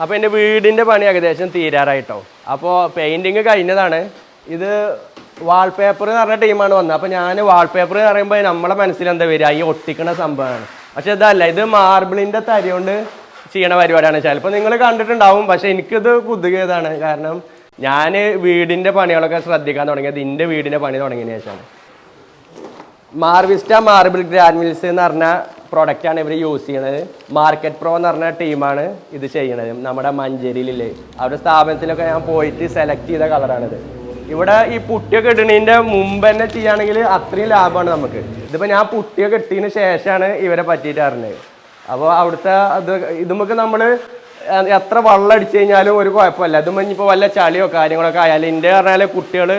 അപ്പോൾ എന്റെ വീടിന്റെ പണി ഏകദേശം തീരാറായിട്ടോ. അപ്പോൾ പെയിന്റിങ് കഴിഞ്ഞതാണ്. ഇത് വാൾപേപ്പർ എന്ന് പറഞ്ഞ ടീമാണ് വന്നത്. അപ്പോൾ ഞാൻ വാൾപേപ്പർ എന്ന് പറയുമ്പോൾ നമ്മളെ മനസ്സിൽ എന്താ വരിക? ഈ ഒട്ടിക്കണ സംഭവമാണ്. പക്ഷെ ഇതല്ല ഇത് മാർബിളിന്റെ തരി കൊണ്ട് ചെയ്യണ പരിപാടിയാണ്. ചിലപ്പോൾ നിങ്ങൾ കണ്ടിട്ടുണ്ടാവും പക്ഷെ എനിക്കിത് പുതുകിയതാണ് കാരണം ഞാൻ വീടിന്റെ പണികളൊക്കെ ശ്രദ്ധിക്കാൻ തുടങ്ങിയത് എന്റെ വീടിന്റെ പണി തുടങ്ങിയതിന് ശേഷമാണ്. മാർവിസ്റ്റ മാർബിൾ ഗ്രാൻഡ് മിൽസ് എന്ന് പറഞ്ഞ പ്രൊഡക്റ്റാണ് ഇവർ യൂസ് ചെയ്യണത്. മാർക്കറ്റ് പ്രോ എന്ന് പറഞ്ഞ ടീമാണ് ഇത് ചെയ്യണത്. നമ്മുടെ മഞ്ചേരിയിലില്ലേ അവരുടെ സ്ഥാപനത്തിലൊക്കെ ഞാൻ പോയിട്ട് സെലക്ട് ചെയ്ത കളറാണിത് ഇവിടെ ഈ പുട്ടിയൊക്കെ ഇടുന്നതിന്റെ മുമ്പ് തന്നെ ചെയ്യുകയാണെങ്കിൽ അത്രയും ലാഭമാണ് നമുക്ക്. ഇതിപ്പോൾ ഞാൻ പുട്ടിയൊക്കെ ഇട്ടതിന് ശേഷമാണ് ഇവരെ പറ്റിയിട്ട് അറിഞ്ഞത്. അപ്പോൾ അവിടുത്തെ അത് ഇത് നമുക്ക് നമ്മൾ എത്ര വെള്ളം അടിച്ചു കഴിഞ്ഞാലും ഒരു കുഴപ്പമില്ല. ഇത് ഇനിയിപ്പോൾ വല്ല ചളിയോ കാര്യങ്ങളൊക്കെ ആയാലും എന്റെ പറഞ്ഞാൽ കുട്ടികൾ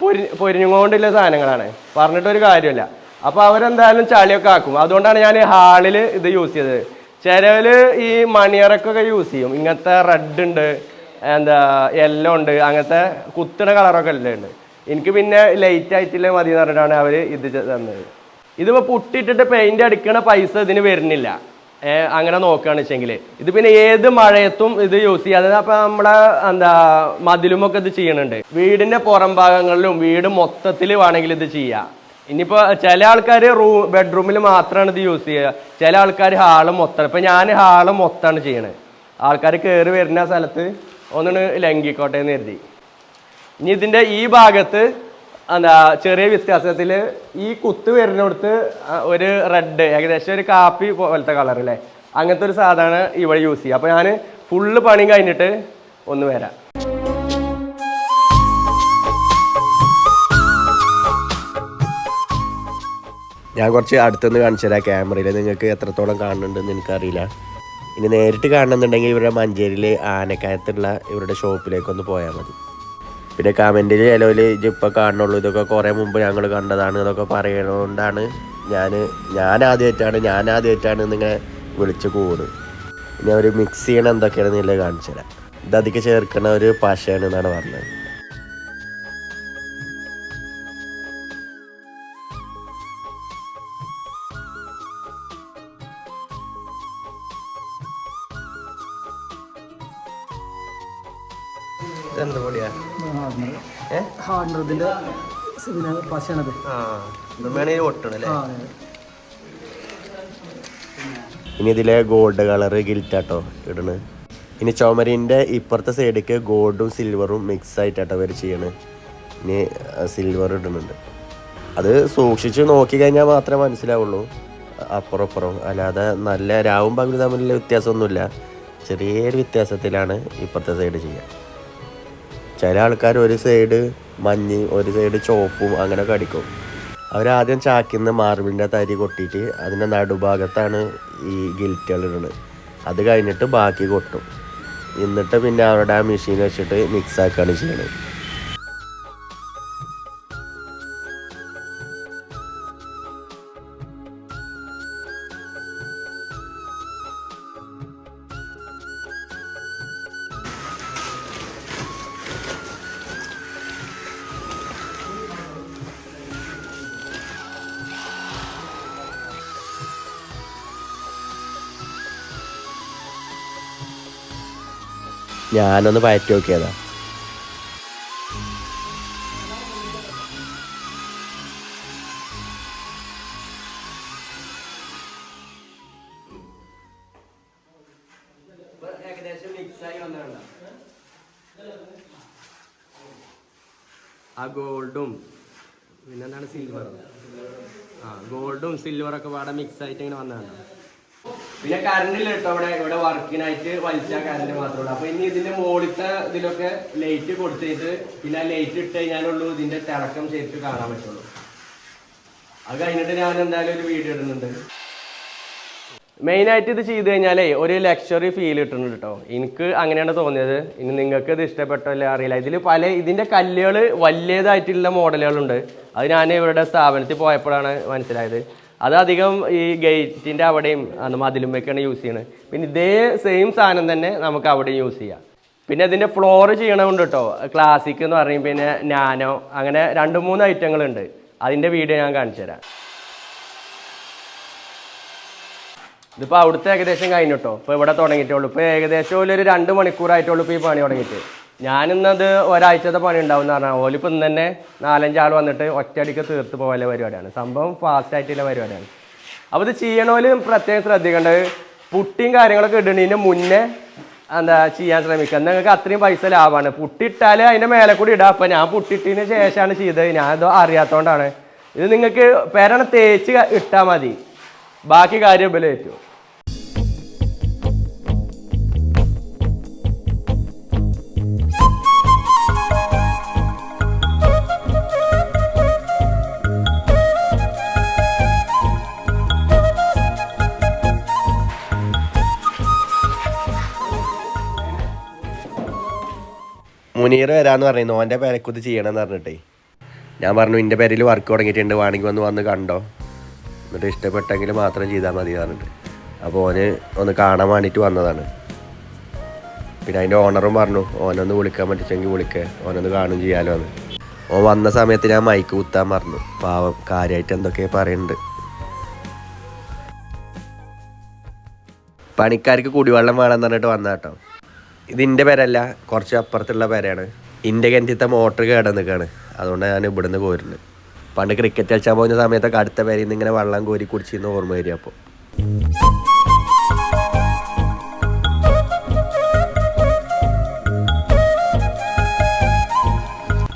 പൊരി പൊരിഞ്ഞുകൊണ്ടുള്ള സാധനങ്ങളാണ്. പറഞ്ഞിട്ടൊരു കാര്യമില്ല. അപ്പോൾ അവരെന്തായാലും ചളിയൊക്കെ ആക്കും. അതുകൊണ്ടാണ് ഞാൻ ഹാളിൽ ഇത് യൂസ് ചെയ്തത്. ചിലവിൽ ഈ മണിയറക്കൊക്കെ യൂസ് ചെയ്യും. ഇങ്ങനത്തെ റെഡ് ഉണ്ട് എന്താ യെല്ലോ ഉണ്ട് അങ്ങനത്തെ കുത്തണ കളറൊക്കെ എല്ലാം ഉണ്ട്. എനിക്ക് പിന്നെ ലൈറ്റ് ആയിട്ടില്ല മതി എന്ന് പറഞ്ഞിട്ടാണ് അവർ ഇത് തന്നത്. ഇതിപ്പോൾ പുട്ടിട്ടിട്ട് പെയിന്റ് അടിക്കണ പൈസ ഇതിന് വരുന്നില്ല. അങ്ങനെ നോക്കുകയാണ് വെച്ചെങ്കിൽ ഇത് പിന്നെ ഏത് മഴയത്തും ഇത് യൂസ് ചെയ്യാതെ അപ്പം നമ്മുടെ എന്താ മതിലുമൊക്കെ ഇത് ചെയ്യണുണ്ട്. വീടിന്റെ പുറം ഭാഗങ്ങളിലും വീട് മൊത്തത്തിൽ വേണമെങ്കിൽ ഇത് ചെയ്യാം. ഇനിയിപ്പോൾ ചില ആൾക്കാർ റൂം ബെഡ്റൂമിൽ മാത്രമാണ് ഇത് യൂസ് ചെയ്യുക. ചില ആൾക്കാർ ഹാൾ മൊത്തം ഇപ്പം ഞാൻ ഹാൾ മൊത്തമാണ് ചെയ്യണത് ആൾക്കാർ കയറി വരുന്ന സ്ഥലത്ത് ഒന്നിന് ലംഘിക്കോട്ടെ എന്ന് കരുതി. ഇനി ഇതിന്റെ ഈ ഭാഗത്ത് എന്താ ചെറിയ വ്യത്യാസത്തിൽ ഈ കുത്ത് വരുന്നിടത്ത് ഒരു റെഡ് ഏകദേശം ഒരു കാപ്പി പോലത്തെ കളർ അല്ലേ അങ്ങനത്തെ ഒരു സാധനമാണ് ഇവിടെ യൂസ് ചെയ്യുക. അപ്പോൾ ഞാൻ ഫുള്ള് പണി കഴിഞ്ഞിട്ട് ഒന്ന് വരാം. ഞാൻ കുറച്ച് അടുത്തുനിന്ന് കാണിച്ചു തരാം ക്യാമറയിൽ. നിങ്ങൾക്ക് എത്രത്തോളം കാണുന്നുണ്ടെന്ന് എനിക്കറിയില്ല. ഇനി നേരിട്ട് കാണണമെന്നുണ്ടെങ്കിൽ ഇവരുടെ മഞ്ചേരിയിൽ ആനക്കയത്തുള്ള ഇവരുടെ ഷോപ്പിലേക്കൊന്ന് പോയാൽ മതി. പിന്നെ കമന്റിൽ ചിലവിൽ ഇതിപ്പോൾ കാണുന്നുള്ളൂ. ഇതൊക്കെ കുറേ മുമ്പ് ഞങ്ങൾ കണ്ടതാണ്. എന്നൊക്കെ പറയണതുകൊണ്ടാണ് ഞാൻ ഞാൻ ആദ്യമായിട്ടാണ് ഞാൻ ആദ്യമായിട്ടാണ് നിങ്ങളെ വിളിച്ച് കൂടു. ഇനി അവർ മിക്സ് ചെയ്യണ എന്തൊക്കെയാണെന്നില്ല കാണിച്ചു തരാം. ഇത് അധികം ചേർക്കണ ഒരു പശയാണ് എന്നാണ് പറഞ്ഞത്. എന്ത് പൊടിയാ? പശയാണത്. ഇനി ഇതിലെ ഗോൾഡ് കളറ് ഗിൽറ്റാട്ടോ ഇടണ്. ഇനി ചുമരിന്റെ ഇപ്പുറത്തെ സൈഡിക്ക് ഗോൾഡും സിൽവറും മിക്സ് ആയിട്ടാട്ടോ അവർ ചെയ്യണ്. ഇനി സിൽവർ ഇടുന്നുണ്ട്. അത് സൂക്ഷിച്ച് നോക്കി കഴിഞ്ഞാൽ മാത്രമേ മനസ്സിലാവുള്ളൂ. അപ്പുറം അപ്പുറം അല്ലാതെ നല്ല രാവും പകലും തമ്മിലുള്ള വ്യത്യാസമൊന്നുമില്ല. ചെറിയൊരു വ്യത്യാസത്തിലാണ് ഇപ്പുറത്തെ സൈഡ് ചെയ്യുക ചില ആൾക്കാർ ഒരു സൈഡ് മഞ്ഞ് ഒരു സൈഡ് ചോപ്പും അങ്ങനെയൊക്കെ അടിക്കും. അവരാദ്യം ചാക്കിന്ന് മാർബിളിന്റെ തരി കൊട്ടിയിട്ട് അതിന്റെ നടുഭാഗത്താണ് ഈ ഗിൽറ്റുകൾ ഇടുന്നത് അത് കഴിഞ്ഞിട്ട് ബാക്കി കൊട്ടും. എന്നിട്ട് പിന്നെ അവരുടെ ആ മെഷീൻ വെച്ചിട്ട് മിക്സ് ആക്കുകയാണ് ചെയ്യണത്. ഞാനൊന്ന് പയറ്റി നോക്കിയതാ. ആ ഗോൾഡും പിന്നെന്താണ് സിൽവർ ആ ഗോൾഡും സിൽവറൊക്കെ പാടെ മിക്സ് ആയിട്ട് ഇങ്ങനെ വന്നതാണ്. പിന്നെ കറണ്ടില്ല കേട്ടോ അവിടെ ഇവിടെ വർക്കിനായിട്ട് വലിച്ചാൽ കറണ്ട് മാത്രമേ ഉള്ളൂ. അപ്പൊ ഇനി ഇതിന്റെ മുകളിലത്തെ ഇതിലൊക്കെ ലൈറ്റ് കൊടുത്തിട്ട് പിന്നെ ആ ലൈറ്റ് ഇട്ട് കഴിഞ്ഞാലുള്ളൂ ഇതിന്റെ തിളക്കം ചെയ്തിട്ട് കാണാൻ പറ്റുള്ളൂ. അത് കഴിഞ്ഞിട്ട് ഞാൻ എന്തായാലും ഒരു വീഡിയോ ഇടുന്നുണ്ട്. മെയിൻ ആയിട്ട് ഇത് ചെയ്ത് കഴിഞ്ഞാലേ ഒരു ലക്ഷറി ഫീൽ കിട്ടുന്നുണ്ട് കേട്ടോ എനിക്ക് അങ്ങനെയാണ് തോന്നിയത്. ഇനി നിങ്ങൾക്ക് ഇത് ഇഷ്ടപ്പെട്ടല്ലേ അറിയില്ല. ഇതിൽ പല ഇതിന്റെ കല്ലുകൾ വലിയതായിട്ടുള്ള മോഡലുകളുണ്ട്. അത് ഞാൻ ഇവരുടെ സ്ഥാപനത്തിൽ പോയപ്പോഴാണ് മനസ്സിലായത്. അത് അധികം ഈ ഗേറ്റിന്റെ അവിടെയും അന്ന് മതിലുമൊക്കെയാണ് യൂസ് ചെയ്യുന്നത്. പിന്നെ ഇതേ സെയിം സാധനം തന്നെ നമുക്ക് അവിടെയും യൂസ് ചെയ്യാം. പിന്നെ ഇതിന്റെ ഫ്ലോർ ചെയ്യണമുണ്ട് കേട്ടോ ക്ലാസിക് എന്ന് പറയും. പിന്നെ നാനോ അങ്ങനെ രണ്ട് മൂന്ന് ഐറ്റങ്ങളുണ്ട് അതിന്റെ വീഡിയോ ഞാൻ കാണിച്ചു തരാം ഇതിപ്പോൾ അവിടുത്തെ ഏകദേശം കഴിഞ്ഞിട്ടോ ഇപ്പോൾ ഇവിടെ തുടങ്ങിയിട്ടുള്ളൂ. ഇപ്പോൾ ഏകദേശം ഒരു രണ്ട് മണിക്കൂറായിട്ടുള്ളൂ ഇപ്പോൾ ഈ പണി തുടങ്ങിയിട്ട്. ഞാനിന്നത് ഒരാഴ്ചത്തെ പണി ഉണ്ടാവും എന്ന് പറഞ്ഞാൽ ഓലിപ്പോൾ ഇന്ന് തന്നെ നാലഞ്ചാൾ വന്നിട്ട് ഒറ്റയടിക്ക് തീർത്ത് പോകാനുള്ള പരിപാടിയാണ്. സംഭവം ഫാസ്റ്റ് ആയിട്ടുള്ള പരിപാടിയാണ്. അപ്പോൾ ഇത് ചെയ്യണോൽ പ്രത്യേകം ശ്രദ്ധിക്കേണ്ടത് പുട്ടിയും കാര്യങ്ങളൊക്കെ ഇടുന്നതിന് മുന്നേ എന്താ ചെയ്യാൻ ശ്രമിക്കുക. നിങ്ങൾക്ക് അത്രയും പൈസ ലാഭമാണ്. പുട്ടിട്ടാൽ അതിന്റെ മേലെ കൂടി ഇടാം. അപ്പം ഞാൻ പുട്ടിട്ടതിന് ശേഷമാണ് ചെയ്തത്. ഞാൻ അറിയാത്തതുകൊണ്ടാണ് ഇത് നിങ്ങൾക്ക് പേരണ തേച്ച് ഇട്ടാൽ മതി. ബാക്കി കാര്യം ഉപല ഏറ്റു. മുനീർ വരാന്ന് പറയുന്നു. ഓന്റെ പേരെക്കുത്ത് ചെയ്യണമെന്ന് പറഞ്ഞിട്ടേ. ഞാൻ പറഞ്ഞു എന്റെ പേരിൽ വർക്ക് തുടങ്ങിയിട്ടുണ്ട്. വേണമെങ്കിൽ വന്ന് വന്ന് കണ്ടോ? എന്നിട്ട് ഇഷ്ടപ്പെട്ടെങ്കിൽ മാത്രം ചെയ്താൽ മതി പറഞ്ഞിട്ട്. അപ്പോൾ ഓന് ഒന്ന് കാണാൻ വേണ്ടിയിട്ട് വന്നതാണ്. പിന്നെ അതിന്റെ ഓണറും പറഞ്ഞു ഓനൊന്ന് വിളിക്കാൻ പറ്റിച്ചെങ്കിൽ വിളിക്കുക ഓനൊന്ന് കാണും ചെയ്യാലോ എന്ന്. ഓൻ വന്ന സമയത്ത് ഞാൻ മൈക്ക് കുത്താൻ പറഞ്ഞു. പാവം കാര്യമായിട്ട് എന്തൊക്കെ പറയുന്നുണ്ട് പണിക്കാർക്ക് കുടിവെള്ളം വേണമെന്ന് പറഞ്ഞിട്ട് വന്ന കേട്ടോ. ഇത് എന്റെ പേരല്ല കുറച്ച് അപ്പുറത്തുള്ള പേരാണ്. എന്റെ കിണറ്റത്തെ മോട്ടർ കേട നിൽക്കുകയാണ്. അതുകൊണ്ട് ഞാൻ ഇവിടുന്ന് കോരുന്നത് പണ്ട് ക്രിക്കറ്റ് കളിച്ചാൽ പോകുന്ന സമയത്തൊക്കെ അടുത്ത പേരിൽ നിന്ന് ഇങ്ങനെ വെള്ളം കോരി കുടിച്ചിരുന്ന ഓർമ്മ വരിക അപ്പോൾ.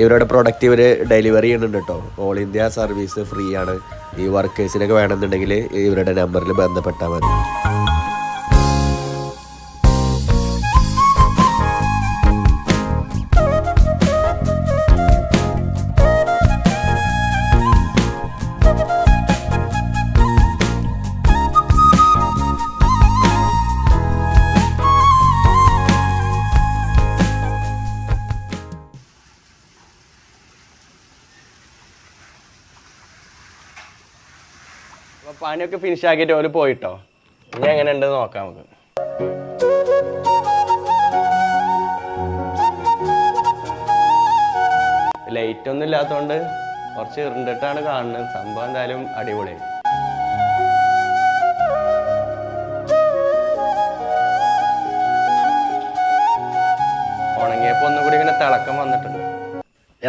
ഇവരുടെ പ്രൊഡക്റ്റ് ഇവർ ഡെലിവറി ചെയ്യുന്നുണ്ട് കേട്ടോ. ഓൾ ഇന്ത്യ സർവീസ് ഫ്രീ ആണ്. ഈ വർക്കേഴ്സിനൊക്കെ വേണമെന്നുണ്ടെങ്കിൽ ഇവരുടെ നമ്പറിൽ ബന്ധപ്പെട്ടാൽ മതി. അപ്പോൾ പണിയൊക്കെ ഫിനിഷ് ആക്കിയിട്ട് ഓര് പോയിട്ടോ? ഇനി എങ്ങനെ ഉണ്ടെന്ന് നോക്കാം നമുക്ക്. ലൈറ്റ് ഒന്നും ഇല്ലാത്തതുകൊണ്ട് കുറച്ച് ഇരുണ്ടിട്ടാണ് കാണുന്നത്. സംഭവം എന്തായാലും അടിപൊളി. ഉണങ്ങിയപ്പോൾ ഒന്നും കൂടി ഇങ്ങനെ തിളക്കം വന്നിട്ടുണ്ട്.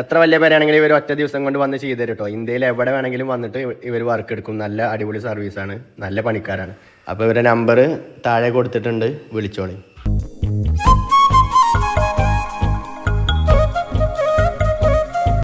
എത്ര വലിയ പേരാണെങ്കിലും ഇവർ ഒറ്റ ദിവസം കൊണ്ട് വന്ന് ചെയ്തു തരും ഇന്ത്യയിൽ എവിടെ വേണമെങ്കിലും വന്നിട്ട് ഇവർ വർക്ക് എടുക്കും. നല്ല അടിപൊളി സർവീസാണ് നല്ല പണിക്കാരാണ്. അപ്പോൾ ഇവരുടെ നമ്പർ താഴെ കൊടുത്തിട്ടുണ്ട്. വിളിച്ചോളി.